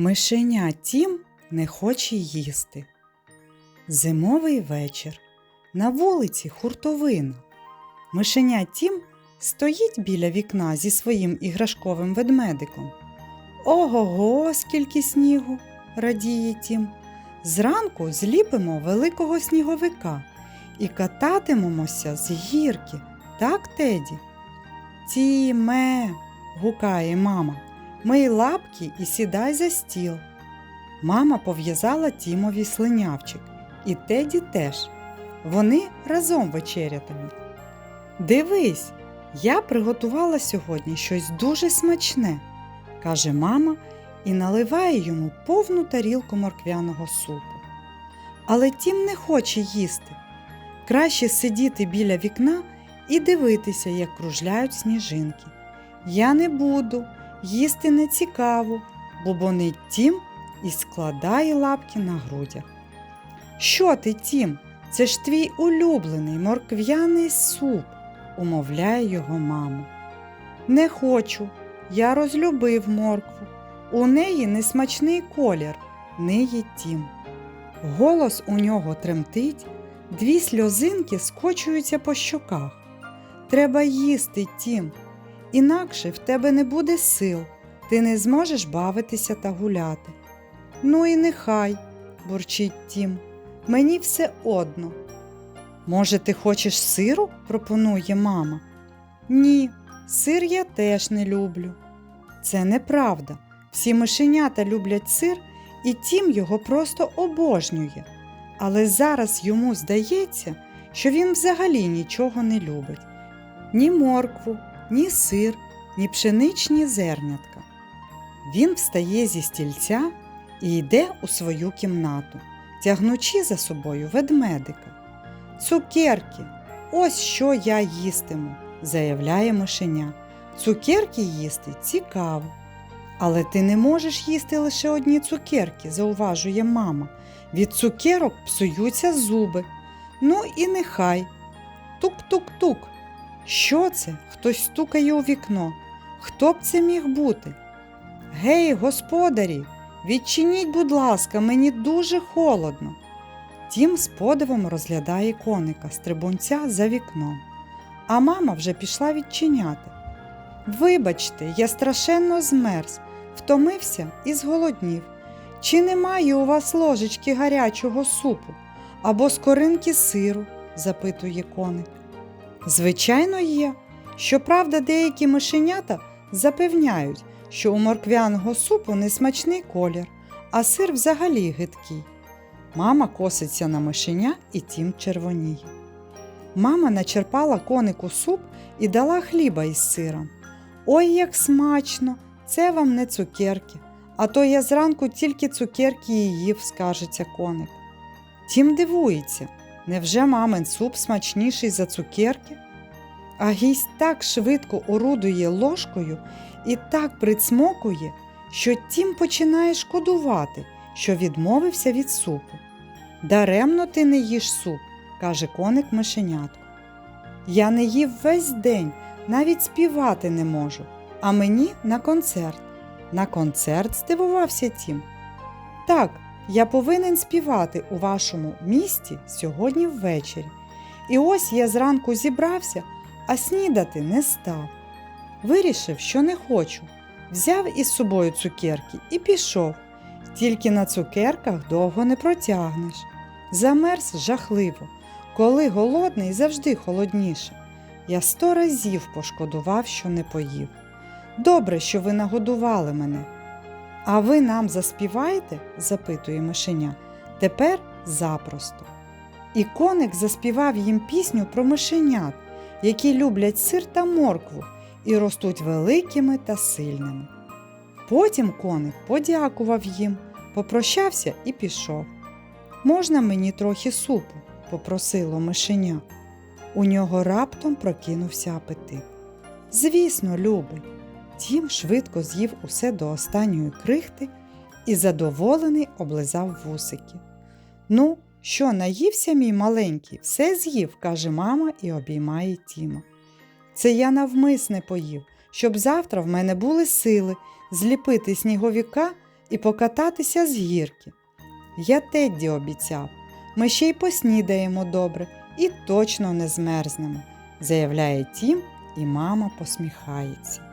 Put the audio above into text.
Мишеня Тім не хоче їсти. Зимовий вечір. На вулиці хуртовина. Мишеня Тім стоїть біля вікна зі своїм іграшковим ведмедиком. Ого-го, скільки снігу, радіє Тім. Зранку зліпимо великого сніговика і кататимемося з гірки, так, Теді? Тіме, гукає мама. Мий лапки і сідай за стіл. Мама пов'язала Тімові слинявчик, і Теді теж. Вони разом вечерятимуть. Дивись, я приготувала сьогодні щось дуже смачне, каже мама і наливає йому повну тарілку морквяного супу. Але Тім не хоче їсти. Краще сидіти біля вікна і дивитися, як кружляють сніжинки. Я не буду, їсти не цікаво, бубонить Тім і складає лапки на грудях. Що ти, Тім? Це ж твій улюблений моркв'яний суп, умовляє його мама. Не хочу, я розлюбив моркву. У неї несмачний колір, ниє Тім. Голос у нього тремтить, дві сльозинки скочуються по щоках. Треба їсти, Тім, інакше в тебе не буде сил, ти не зможеш бавитися та гуляти. Ну і нехай, бурчить Тім, мені все одно. Може, ти хочеш сиру? пропонує мама. Ні, сир я теж не люблю. Це неправда. Всі мишенята люблять сир, і Тім його просто обожнює. Але зараз йому здається, що він взагалі нічого не любить ні моркву, ні сир, ні пшеничні зернятка. Він встає зі стільця і йде у свою кімнату, тягнучи за собою ведмедика. Цукерки, ось що я їстиму, заявляє мишеня. Цукерки їсти цікаво. Але ти не можеш їсти лише одні цукерки, зауважує мама. Від цукерок псуються зуби. Ну і нехай. Тук-тук-тук. Що це? Хтось стукає у вікно. Хто б це міг бути? Гей, господарі, відчиніть, будь ласка, мені дуже холодно. Тім з подивом розглядає коника стрибунця за вікном, а мама вже пішла відчиняти. Вибачте, я страшенно змерз, втомився і зголоднів. Чи немає у вас ложечки гарячого супу або скоринки сиру? запитує коник. Звичайно, є. Щоправда, деякі мишенята запевняють, що у морквяного супу несмачний колір, а сир взагалі гидкий. Мама коситься на мишеня і тім червоніє. Мама начерпала конику суп і дала хліба із сиром. Ой, як смачно! Це вам не цукерки, а то я зранку тільки цукерки і їв, скажеться коник. Тім дивується, невже мамин суп смачніший за цукерки? А гість так швидко орудує ложкою і так прицмокує, що тім починає шкодувати, що відмовився від супу. Даремно ти не їш суп, каже коник мишенятку. Я не їв весь день, навіть співати не можу, а мені на концерт. На концерт здивувався тім. Так, я повинен співати у вашому місті сьогодні ввечері. І ось я зранку зібрався, а снідати не став. Вирішив, що не хочу. Взяв із собою цукерки і пішов. Тільки на цукерках довго не протягнеш. Замерз жахливо. Коли голодний, завжди холодніше. Я сто разів пошкодував, що не поїв. Добре, що ви нагодували мене. А ви нам заспіваєте? запитує мишеня. Тепер запросто. І коник заспівав їм пісню про мишенят, які люблять сир та моркву і ростуть великими та сильними. Потім коник подякував їм, попрощався і пішов. Можна мені трохи супу? попросило мишеня. У нього раптом прокинувся апетит. Звісно, любий. Тім швидко з'їв усе до останньої крихти і задоволений облизав вусики. Ну, що, наївся мій маленький, все з'їв, каже мама і обіймає Тіма. Це я навмисне поїв, щоб завтра в мене були сили зліпити сніговіка і покататися з гірки. Я Тедді обіцяв, ми ще й поснідаємо добре і точно не змерзнемо, заявляє Тім, і мама посміхається.